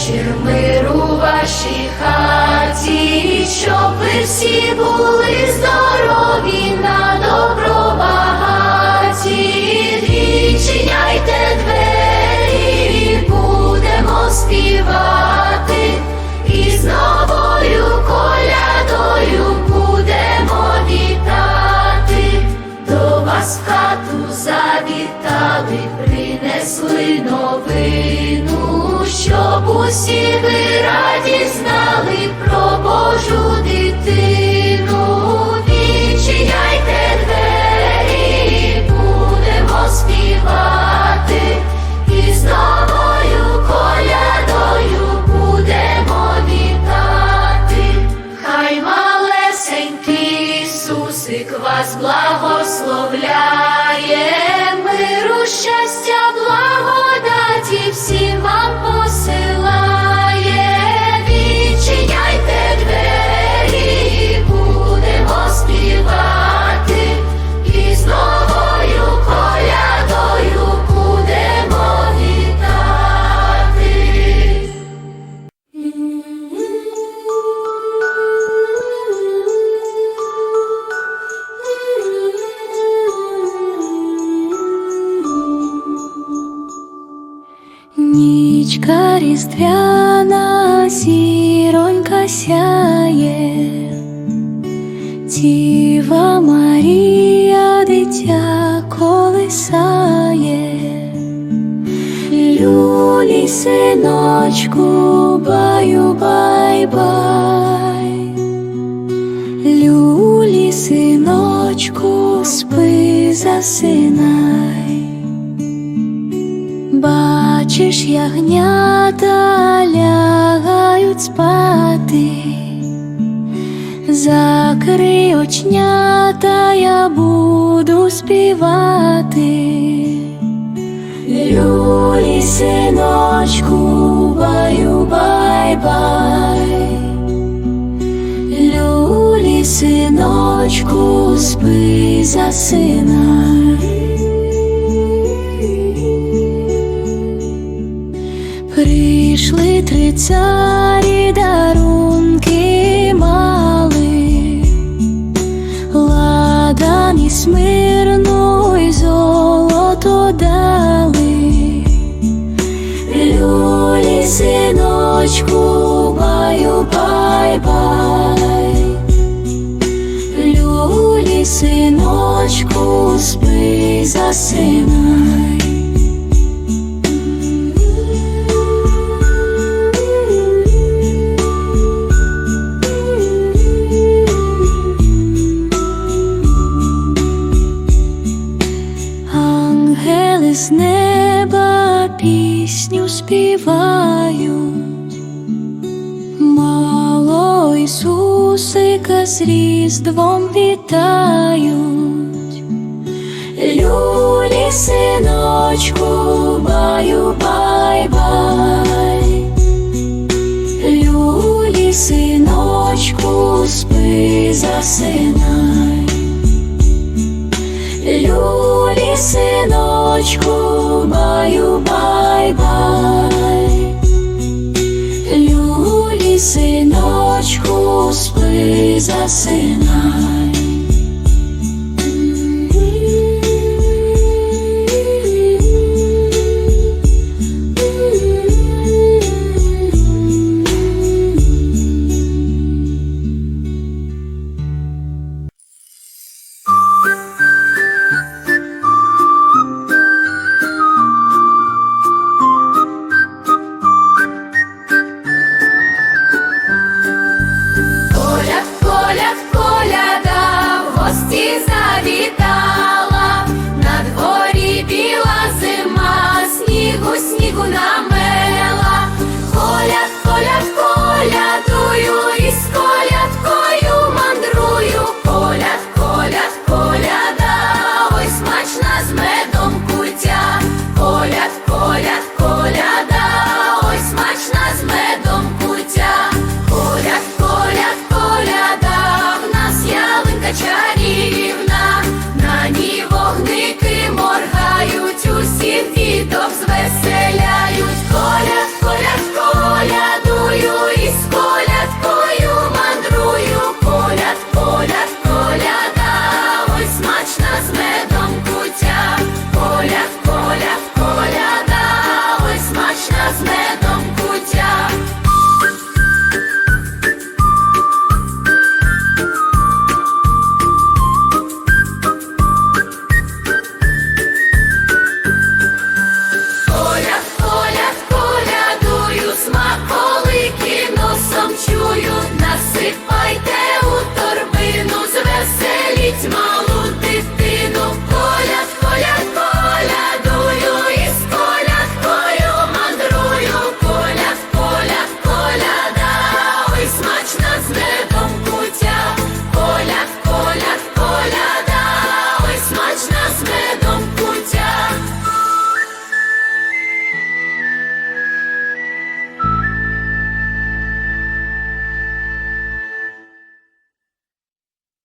вечір миру вашій хаті, щоб ви всі були здорові на добро багаті. Відчиняйте двері, будемо співати, і з новою колядою будемо вітати. До вас в хату завітали, принесли новину, щоб усі ви раді знали про Божу дитину. Відчиняйте двері, будемо співати, і з новою колядою будемо вітати. Хай малесенький Ісусик вас благословляє, всім вам Нічка різдвяна, зіронька сяє, Діва Марія, дитя колисає, Люлі, синочку, баю, бай, бай, Люлі, синочку, спи, засинай. Бачиш, ягнята лягають спати, закрий очнята, я буду співати. Люлі, синочку, баю, бай, бай. Люлі, синочку, спи, засинай. Три царі дарунки мали, ладан і смирну й золото дали, люлі синочку, баю, бай, люлі синочку, спи, засинай. Ангели з неба пісню співають, мало Ісусика з Різдвом вітають, Люлі, синочку, баю, бай, бай, Люлі, синочку, спи, засинай. Люлі, синочку, баю, бай, бай. Люлі, синочку, спи, засинай.